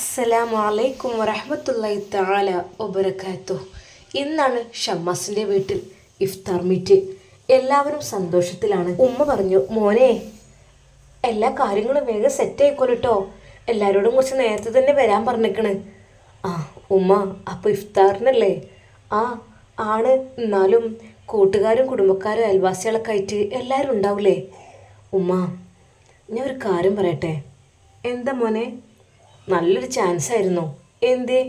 അസ്സലാമു അലൈക്കും വറഹമത്തല്ലാഹി തആല ഒബരക്കാത്തു ഇന്നാണ് ഷമ്മാസിന്റെ വീട്ടിൽ ഇഫ്താർ മീറ്റ്. എല്ലാവരും സന്തോഷത്തിലാണ്. ഉമ്മ പറഞ്ഞു മോനെ എല്ലാ കാര്യങ്ങളും വേഗം സെറ്റ് ആയിക്കോളിട്ടോ എല്ലാവരോടും കുറച്ച് നേരത്തെ തന്നെ വരാൻ പറഞ്ഞേക്കണ്. ആ ഉമ്മ അപ്പോൾ ഇഫ്താറിനല്ലേ? ആ ആണ്. എന്നാലും കൂട്ടുകാരും കുടുംബക്കാരും അയൽവാസികളൊക്കെ ആയിട്ട് എല്ലാവരും ഉണ്ടാവില്ലേ ഉമ്മ ഞാൻ ഒരു കാര്യം പറയട്ടെ? എന്താ മോനെ? നല്ലൊരു ചാൻസ് ആയിരുന്നു എന്തേ?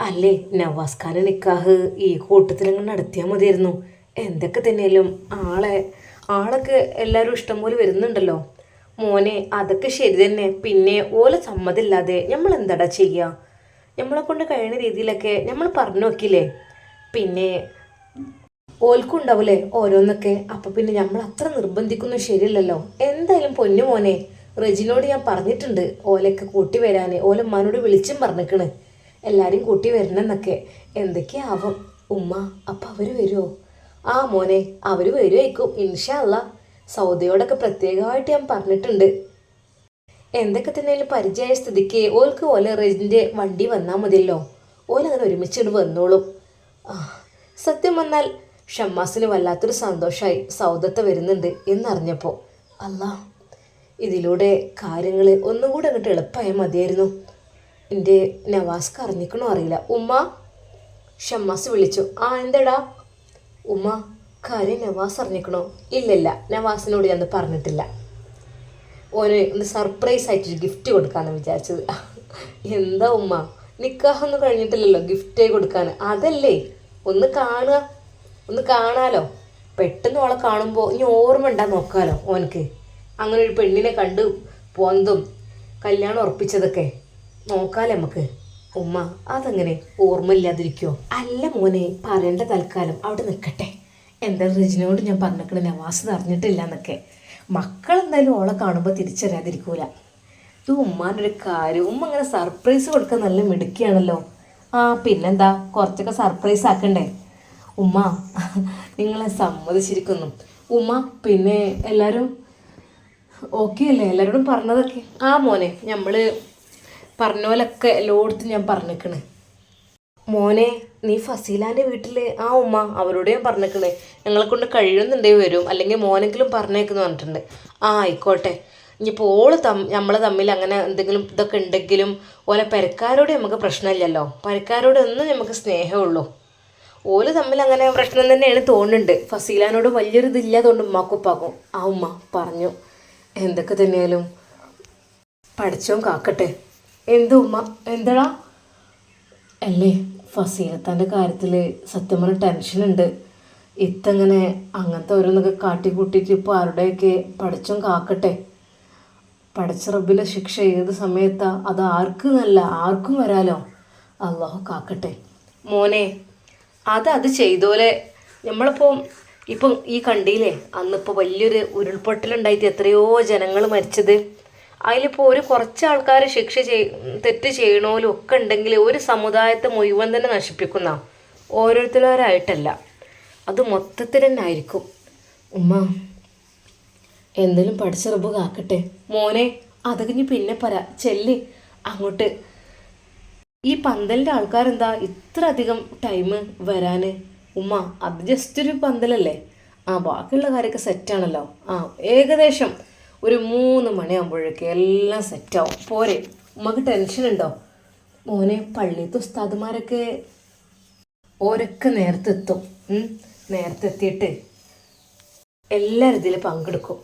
അല്ലേ നവാസ് ഖാൻ നിക്കാഹ് ഈ കൂട്ടത്തിലങ്ങ് നടത്തിയാൽ മതിയായിരുന്നു. എന്തൊക്കെ തന്നെയാലും ആളെ ആളൊക്കെ എല്ലാവരും ഇഷ്ടംപോലെ വരുന്നുണ്ടല്ലോ. മോനെ അതൊക്കെ ശരി തന്നെ. പിന്നെ ഓല സമ്മതില്ലാതെ നമ്മൾ എന്താടാ ചെയ്യുക നമ്മളെ കൊണ്ട് കഴിയുന്ന രീതിയിലൊക്കെ നമ്മൾ പറഞ്ഞു നോക്കില്ലേ പിന്നെ ഓൽക്കും ഉണ്ടാവൂലേ ഓരോന്നൊക്കെ. അപ്പം പിന്നെ നമ്മൾ അത്ര നിർബന്ധിക്കുന്നു ശരിയല്ലല്ലോ. എന്തായാലും പൊന്നു മോനെ. റെജിനോട് ഞാൻ പറഞ്ഞിട്ടുണ്ട് ഓലൊക്കെ കൂട്ടി വരാന്. ഓലമ്മാനോട് വിളിച്ചും പറഞ്ഞിക്കണ്. എല്ലാരും കൂട്ടി വരണമെന്നൊക്കെ എന്തൊക്കെയാവും? ഉമ്മ അപ്പൊ അവർ വരുമോ ആ മോനെ അവർ വരുമായിരിക്കും ഇൻഷല്ല സൗദയോടൊക്കെ പ്രത്യേകമായിട്ട് ഞാൻ പറഞ്ഞിട്ടുണ്ട്. എന്തൊക്കെ തന്നെയാലും പരിചയ സ്ഥിതിക്ക് ഓൽക്ക് ഓല റെജിന്റെ വണ്ടി വന്നാൽ മതിയല്ലോ. ഓലങ്ങനെ ഒരുമിച്ചിട്ട് വന്നോളും. സത്യം വന്നാൽ ഷമ്മാസിന് വല്ലാത്തൊരു സന്തോഷമായി സൗദത്തെ വരുന്നുണ്ട് എന്നറിഞ്ഞപ്പോൾ അല്ലാ ഇതിലൂടെ കാര്യങ്ങൾ ഒന്നുകൂടെ അങ്ങോട്ട് എളുപ്പമായ മതിയായിരുന്നു. എന്റെ നവാസ്ക്ക് അറിഞ്ഞിക്കണോ അറിയില്ല. ഉമ്മ ഷമ്മാസ് വിളിച്ചു. ആ എന്തടാ? ഉമ്മ കാര്യം നവാസ് അറിഞ്ഞിക്കണോ? ഇല്ലില്ല നവാസിനോട് ഞാൻ പറഞ്ഞിട്ടില്ല. ഓന് ഒന്ന് സർപ്രൈസ് ആയിട്ട് ഗിഫ്റ്റ് കൊടുക്കാന്ന് വിചാരിച്ചത്. എന്താ ഉമ്മ? നിക്കാഹൊന്നും കഴിഞ്ഞിട്ടില്ലല്ലോ ഗിഫ്റ്റ് കൊടുക്കാൻ അതല്ലേ? ഒന്ന് കാണുക. ഒന്ന് കാണാലോ. പെട്ടെന്ന് ഓളെ കാണുമ്പോൾ ഇനി ഓർമ്മ ഉണ്ടാ നോക്കാലോ ഓനക്ക് അങ്ങനെ ഒരു പെണ്ണിനെ കണ്ട് പോന്നതും കല്യാണം ഉറപ്പിച്ചതൊക്കെ നോക്കാലേ നമുക്ക്. ഉമ്മ അതങ്ങനെ? ഓർമ്മയില്ലാതിരിക്കോ? അല്ല മോനെ പറയേണ്ട തൽക്കാലം അവിടെ നിൽക്കട്ടെ. എന്താ റിജിനോട് ഞാൻ പറഞ്ഞിട്ട് നവാസ് അറിഞ്ഞിട്ടില്ല എന്നൊക്കെ മക്കളെന്തായാലും ഓളെ കാണുമ്പോൾ തിരിച്ചറിയാതിരിക്കൂല. ഇത് ഉമ്മാനൊരു കാര്യം. ഉമ്മ അങ്ങനെ സർപ്രൈസ് കൊടുക്കാൻ നല്ല മിടുക്കിയാണല്ലോ. ആ പിന്നെന്താ? കുറച്ചൊക്കെ സർപ്രൈസ് ആക്കണ്ടേ? ഉമ്മ നിങ്ങളെ സമ്മതിച്ചിരിക്കുന്നു. ഉമ്മ പിന്നെ എല്ലാവരും ഓക്കെ അല്ലേ? എല്ലാവരോടും പറഞ്ഞതൊക്കെ. ആ മോനെ നമ്മൾ പറഞ്ഞ പോലൊക്കെ എല്ലായിടത്തും ഞാൻ പറഞ്ഞേക്കണേ. മോനെ നീ ഫസീലാന്റെ വീട്ടിൽ ആ ഉമ്മ അവരോട് ഞാൻ പറഞ്ഞേക്കണേ. ഞങ്ങളെ കൊണ്ട് കഴിയുന്നുണ്ടെങ്കിൽ വരും. അല്ലെങ്കിൽ മോനെങ്കിലും പറഞ്ഞേക്കെന്ന് പറഞ്ഞിട്ടുണ്ട്. ആ ആയിക്കോട്ടെ. ഇനിയിപ്പോൾ ഓൾ തം നമ്മൾ തമ്മിൽ അങ്ങനെ എന്തെങ്കിലും ഇതൊക്കെ ഉണ്ടെങ്കിലും ഓലെ പെരക്കാരോട് നമുക്ക് പ്രശ്നമില്ലല്ലോ. പെരക്കാരോട് ഒന്നും നമുക്ക് സ്നേഹമുള്ളൂ. ഓൽ തമ്മിൽ അങ്ങനെ പ്രശ്നം തന്നെയാണ് തോന്നുന്നുണ്ട്. ഫസീലാനോട് വലിയൊരു ഇതില്ലാതുകൊണ്ട് ഉമ്മാക്കുപ്പാക്കും ആ ഉമ്മ പറഞ്ഞു. എന്തൊക്കെ തന്നെയാലും പഠിച്ചോൻ കാക്കട്ടെ. എന്ത് ഉമ്മ എന്താടാ? അല്ലേ ഫസീലത്താന്റെ കാര്യത്തിൽ സത്യം പറഞ്ഞ ടെൻഷനുണ്ട് ഇത്തങ്ങനെ അങ്ങനത്തെ ഓരോന്നൊക്കെ കാട്ടി കൂട്ടിയിട്ട് ഇപ്പോൾ ആരുടെയൊക്കെ പഠിച്ചും കാക്കട്ടെ? പഠിച്ച റബ്ബിലെ ശിക്ഷ ഏത് സമയത്താ? അത് ആർക്കും നല്ല ആർക്കും വരാലോ. അള്ളാഹു കാക്കട്ടെ. മോനെ അത് അത് ചെയ്തോലെ. നമ്മളിപ്പോൾ ഇപ്പം ഈ കണ്ടിയില്ലേ അന്നിപ്പോൾ വലിയൊരു ഉരുൾപൊട്ടലുണ്ടായിട്ട് എത്രയോ ജനങ്ങൾ മരിച്ചത്. അതിലിപ്പോൾ ഒരു കുറച്ച് ആൾക്കാർ ശിക്ഷ ചെയ് തെറ്റ് ചെയ്യണോലും ഒക്കെ ഉണ്ടെങ്കിൽ ഒരു സമുദായത്തെ മുഴുവൻ തന്നെ നശിപ്പിക്കുന്ന ഓരോരുത്തരോരായിട്ടല്ല. അത് മൊത്തത്തിൽ തന്നെ ആയിരിക്കും. ഉമ്മ എന്തെങ്കിലും പഠിച്ച റബ്ബ് കാക്കട്ടെ. മോനെ അത് കഴിഞ്ഞ് പിന്നെ പറ ചെല്ലി. അങ്ങോട്ട്. ഈ പന്തലിന്റെ ആൾക്കാരെന്താ ഇത്ര അധികം ടൈം വരാൻ ഉമ്മ അത് ജസ്റ്റ് ഒരു പന്തലല്ലേ? ആ ബാക്കിയുള്ള കാര്യമൊക്കെ സെറ്റാണല്ലോ ആ ഏകദേശം ഒരു മൂന്ന് മണിയാകുമ്പോഴേക്ക് എല്ലാം സെറ്റാവും പോരെ ഉമ്മക്ക് ടെൻഷൻ ഉണ്ടോ? മോനെ പള്ളിയത്തെ ഉസ്താദുമാരൊക്കെ ഓരൊക്കെ നേരത്തെ എത്തും. ഉം. നേരത്തെ എത്തിയിട്ട് എല്ലാവരും ഇതിൽ പങ്കെടുക്കും.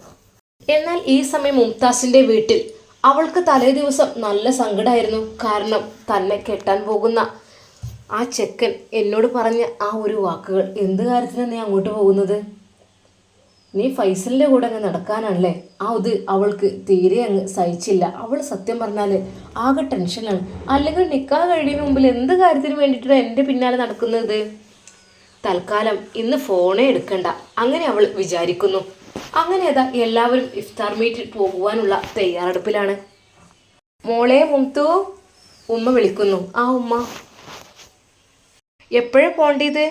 എന്നാൽ ഈ സമയം മുംതാസിന്റെ വീട്ടിൽ അവൾക്ക് തലേ ദിവസം നല്ല സങ്കടമായിരുന്നു കാരണം തന്നെ കെട്ടാൻ പോകുന്ന ആ ചെക്കൻ എന്നോട് പറഞ്ഞ ആ ഒരു വാക്കുകൾ എന്ത് കാര്യത്തിനാണ് നീ അങ്ങോട്ട് പോകുന്നത്? നീ ഫൈസലിന്റെ കൂടെ അങ്ങ് നടക്കാനാണല്ലേ? ആ ഇത് അവൾക്ക് തീരെ അങ്ങ് സഹിച്ചില്ല. അവൾ സത്യം പറഞ്ഞാൽ ആകെ ടെൻഷനാണ് അല്ലെങ്കിൽ നിൽക്കാൻ കഴിയുന്ന മുമ്പിൽ എന്ത് കാര്യത്തിന് വേണ്ടിയിട്ടാണ് എന്റെ പിന്നാലെ നടക്കുന്നത്? തൽക്കാലം ഇന്ന് ഫോണേ എടുക്കണ്ട. അങ്ങനെ അവൾ വിചാരിക്കുന്നു. അങ്ങനെ അതാ എല്ലാവരും ഇഫ്താർ മീറ്റിൽ പോകുവാനുള്ള തയ്യാറെടുപ്പിലാണ്. മോളെ മുംതു ഉമ്മ വിളിക്കുന്നു. ആ ഉമ്മ. എപ്പോഴാ പോണ്ടത്?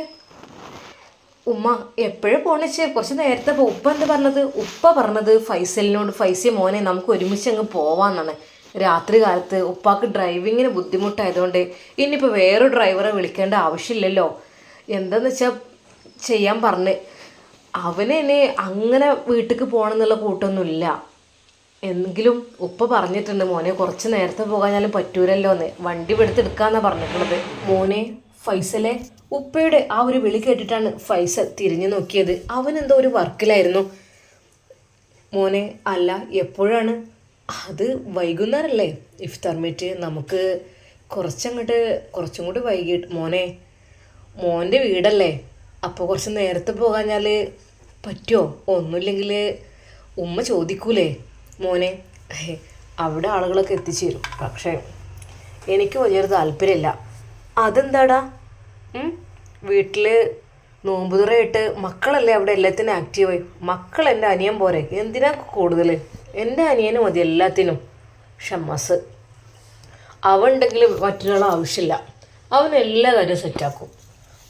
ഉമ്മ എപ്പോഴും പോണിച്ച്? കുറച്ച് നേരത്തെ ഉപ്പ എന്താ പറഞ്ഞത്? ഉപ്പ പറഞ്ഞത് ഫൈസലിനോട് ഫൈസി മോനെ നമുക്ക് ഒരുമിച്ച് അങ്ങ് പോവാന്നാണ്. രാത്രി കാലത്ത് ഉപ്പാക്ക് ഡ്രൈവിങ്ങിന് ബുദ്ധിമുട്ടായതുകൊണ്ട് ഇനിയിപ്പോൾ വേറൊരു ഡ്രൈവറെ വിളിക്കേണ്ട ആവശ്യമില്ലല്ലോ. എന്താന്ന് വെച്ചാൽ ചെയ്യാൻ പറഞ്ഞ്. അവന് ഇനി അങ്ങനെ വീട്ടിലേക്ക് പോകണം എന്നുള്ള കൂട്ടൊന്നുമില്ല. എങ്കിലും ഉപ്പ പറഞ്ഞിട്ടുണ്ട് മോനെ കുറച്ച് നേരത്തെ പോകാഞ്ഞാലും പറ്റൂരല്ലോ എന്ന് വണ്ടി വെടുത്തെടുക്കാന്നാണ് പറഞ്ഞിട്ടുള്ളത്. മോനെ ഫൈസലെ ഉപ്പയുടെ ആ ഒരു വിളി കേട്ടിട്ടാണ് ഫൈസൽ തിരിഞ്ഞു നോക്കിയത്. അവൻ എന്തോ ഒരു വർക്കിലായിരുന്നു. മോനെ അല്ല എപ്പോഴാണ്? അത് വൈകുന്നേരമല്ലേ ഇഫ്താർ മീറ്റ് നമുക്ക് കുറച്ചങ്ങോട്ട് കുറച്ചും കൂടി വൈകിട്ട് മോനെ മോന്റെ വീടല്ലേ? അപ്പോൾ കുറച്ച് നേരത്തെ പോകാഞ്ഞാൽ പറ്റുമോ ഒന്നുമില്ലെങ്കിൽ ഉമ്മ ചോദിക്കൂലേ? മോനെ അവിടെ ആളുകളൊക്കെ എത്തിച്ചേരും. പക്ഷേ എനിക്ക് വലിയൊരു താല്പര്യമില്ല. അതെന്താടാ? വീട്ടിൽ നോമ്പുതുറയായിട്ട് മക്കളല്ലേ അവിടെ എല്ലാത്തിനും ആക്റ്റീവായി മക്കൾ എന്റെ അനിയൻ പോരെ. എന്തിനാ കൂടുതൽ എന്റെ അനിയന് മതി എല്ലാത്തിനും. ഷമ്മസ്. അവണ്ടെങ്കിലും മറ്റൊരാൾ ആവശ്യമില്ല. അവൻ എല്ലാ കാര്യവും സെറ്റാക്കും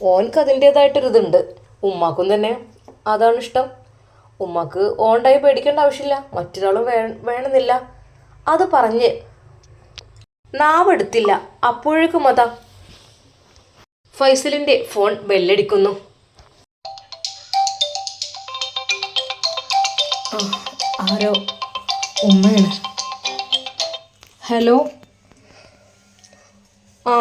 ഓൻക്ക് അതിന്റേതായിട്ടൊരിതുണ്ട് ഉമ്മാക്കും തന്നെ അതാണ് ഇഷ്ടം. ഉമ്മാക്ക് ഓണ്ടായി പേടിക്കേണ്ട ആവശ്യമില്ല. മറ്റൊരാൾ വേ വേണമെന്നില്ല. അത് പറഞ്ഞ് നാവെടുത്തില്ല. അപ്പോഴേക്കും അതാ ഫൈസലിന്റെ ഫോൺ ബെല്ലടിക്കുന്നു. ആരോ ഉമ്മയാണ്. ഹലോ? ആ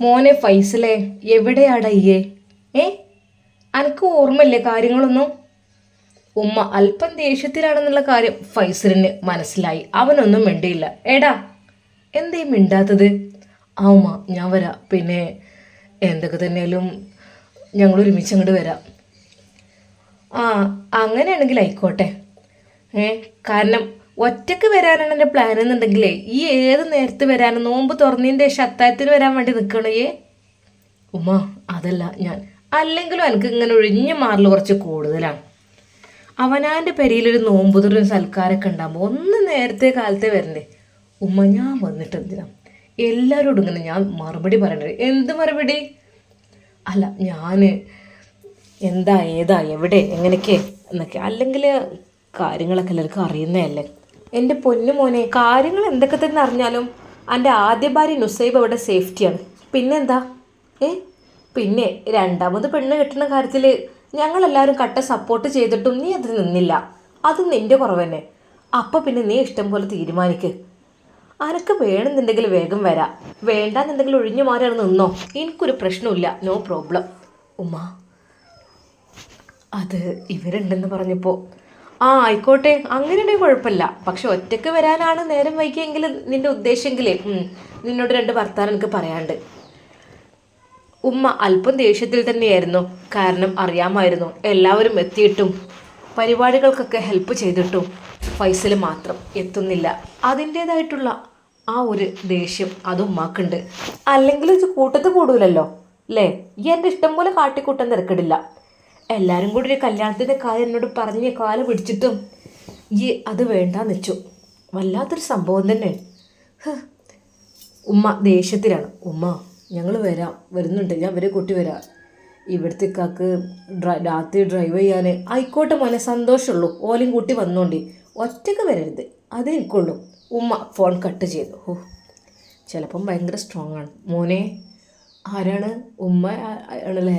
മോനെ ഫൈസലേ എവിടെയാടാ ഇയ്യേ? ഏ അനക്ക് ഓർമ്മയില്ലേ കാര്യങ്ങളൊന്നും? ഉമ്മ അല്പം ദേഷ്യത്തിലാണെന്നുള്ള കാര്യം ഫൈസലിന് മനസ്സിലായി. അവനൊന്നും മിണ്ടിയില്ല. എടാ എന്തേ മിണ്ടാത്തത്? ആ ഉമ്മ ഞാൻ വരാം. പിന്നെ എന്തൊക്കെ തന്നെയാലും ഞങ്ങൾ ഒരുമിച്ച് അങ്ങോട്ട് വരാം. ആ അങ്ങനെയാണെങ്കിൽ ആയിക്കോട്ടെ. ഏ കാരണം ഒറ്റയ്ക്ക് വരാനാണ് എന്റെ പ്ലാൻ എന്നുണ്ടെങ്കിലേ ഈ ഏത് നേരത്ത് വരാനും നോമ്പ് തുറന്നതിന്റെ ശത്തായത്തിന് വരാൻ വേണ്ടി നിൽക്കണേ? ഉമ്മ അതല്ല ഞാൻ അല്ലെങ്കിലും എനിക്ക് ഇങ്ങനെ ഒഴിഞ്ഞു മാറൽ കുറച്ച് കൂടുതലാണ്. അവനാന്റെ പെരിയിലൊരു നോമ്പുതൊരു സൽക്കാരമൊക്കെ ഉണ്ടാകുമ്പോൾ ഒന്ന് നേരത്തെ കാലത്തെ വരണ്ടേ? ഉമ്മ ഞാൻ വന്നിട്ട് എന്തിനാ എല്ലാവരോടും ഇങ്ങനെ ഞാൻ മറുപടി പറയണത്. എന്ത് മറുപടി? അല്ല ഞാൻ എന്താ ഏതാ എവിടെ എങ്ങനെയൊക്കെ എന്നൊക്കെ. അല്ലെങ്കിൽ കാര്യങ്ങളൊക്കെ എല്ലാവർക്കും അറിയുന്നതല്ലേ. എന്റെ പൊന്നു മോനെ കാര്യങ്ങൾ എന്തൊക്കെ തന്നെ അറിഞ്ഞാലും എന്റെ ആദ്യ ഭാര്യ നുസൈബ് അവിടെ സേഫ്റ്റിയാണ്. പിന്നെന്താ? ഏ? പിന്നെ രണ്ടാമത് പെണ്ണ് കെട്ടുന്ന കാര്യത്തിൽ ഞങ്ങളെല്ലാവരും കട്ട സപ്പോർട്ട് ചെയ്തിട്ടും നീ അതിൽ നിന്നില്ല. അത് നിന്റെ കുറവ് തന്നെ അപ്പം പിന്നെ നീ ഇഷ്ടം പോലെ തീരുമാനിക്ക്. അനക്ക് വേണമെന്നുണ്ടെങ്കിൽ വേഗം വരാം. വേണ്ടാന്നുണ്ടെങ്കിൽ ഒഴിഞ്ഞു മാറി അവിടെ നിന്നോ. എനിക്കൊരു പ്രശ്നമില്ല നോ പ്രോബ്ലം ഉമ്മ അത് ഇവരുണ്ടെന്ന് പറഞ്ഞപ്പോൾ ആ ആയിക്കോട്ടെ. അങ്ങനെയുണ്ടെങ്കിൽ കുഴപ്പമില്ല. പക്ഷെ ഒറ്റയ്ക്ക് വരാനാണ് നേരം വൈകിയെങ്കിൽ നിന്റെ ഉദ്ദേശമെങ്കിലേ നിന്നോട് രണ്ട് വർത്താനം എനിക്ക് പറയാണ്ട് ഉമ്മ അല്പം ദേഷ്യത്തിൽ തന്നെയായിരുന്നു. കാരണം അറിയാമായിരുന്നു. എല്ലാവരും എത്തിയിട്ടും പരിപാടികൾക്കൊക്കെ ഹെൽപ്പ് ചെയ്തിട്ടും ഫൈസൽ മാത്രം എത്തുന്നില്ല. അതിന്റേതായിട്ടുള്ള ആ ഒരു ദേഷ്യം അത് ഉമ്മാക്കുണ്ട്. അല്ലെങ്കിൽ ഇത് കൂട്ടത്ത് കൂടൂലല്ലോ അല്ലേ ഈ എന്റെ ഇഷ്ടം പോലെ കാട്ടിക്കൂട്ടാൻ തിരക്കിടില്ല. എല്ലാവരും കൂടി ഒരു കല്യാണത്തിന്റെ കാര്യം എന്നോട് പറഞ്ഞ് കാൽ പിടിച്ചിട്ടും ഈ അത് വേണ്ടാന്ന് വെച്ചു. വല്ലാത്തൊരു സംഭവം തന്നെ. ഉമ്മ ദേഷ്യത്തിലാണ്. ഉമ്മ ഞങ്ങൾ വരാം. വരുന്നുണ്ട് ഞാൻ വരെ കൂട്ടി വരാം. ഇവിടുത്തെ കാക്ക് രാത്രി ഡ്രൈവ് ചെയ്യാൻ ആയിക്കോട്ടെ മോനെ സന്തോഷമുള്ളൂ. ഓലയും കൂട്ടി വന്നോണ്ടി. ഒറ്റയ്ക്ക് വരരുത്. അതേ എനിക്കുള്ളൂ. ഉമ്മ ഫോൺ കട്ട് ചെയ്തു. ഓ ചിലപ്പം ഭയങ്കര സ്ട്രോങ് ആണ്. മോനെ ആരാണ്? ഉമ്മ ആണല്ലേ?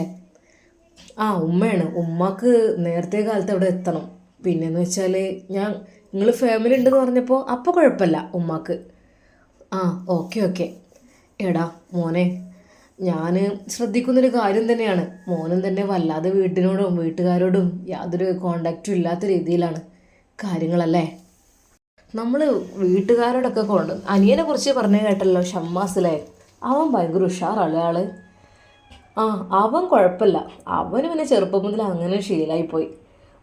ആ ഉമ്മയാണ്. ഉമ്മക്ക് നേരത്തെ കാലത്ത് അവിടെ എത്തണം. പിന്നെന്ന് വെച്ചാൽ ഞാൻ നിങ്ങൾ ഫാമിലി ഉണ്ടെന്ന് പറഞ്ഞപ്പോൾ അപ്പോൾ കുഴപ്പമില്ല ഉമ്മാക്ക്. ആ ഓക്കെ ഓക്കെ എടാ മോനെ ഞാൻ ശ്രദ്ധിക്കുന്നൊരു കാര്യം തന്നെയാണ്. മോനും തന്നെ വല്ലാതെ വീട്ടിനോടും വീട്ടുകാരോടും യാതൊരു കോണ്ടാക്റ്റും ഇല്ലാത്ത രീതിയിലാണ് കാര്യങ്ങളല്ലേ? നമ്മൾ വീട്ടുകാരോടൊക്കെ കൊണ്ട് അനിയനെ കുറിച്ച് പറഞ്ഞു കേട്ടല്ലോ ഷമ്മാസിലെ. അവൻ ഭയങ്കര ഉഷാറാണ് ആ അവൻ കുഴപ്പമില്ല. അവന് പിന്നെ ചെറുപ്പം മുതൽ അങ്ങനെ ശീലമായിപ്പോയി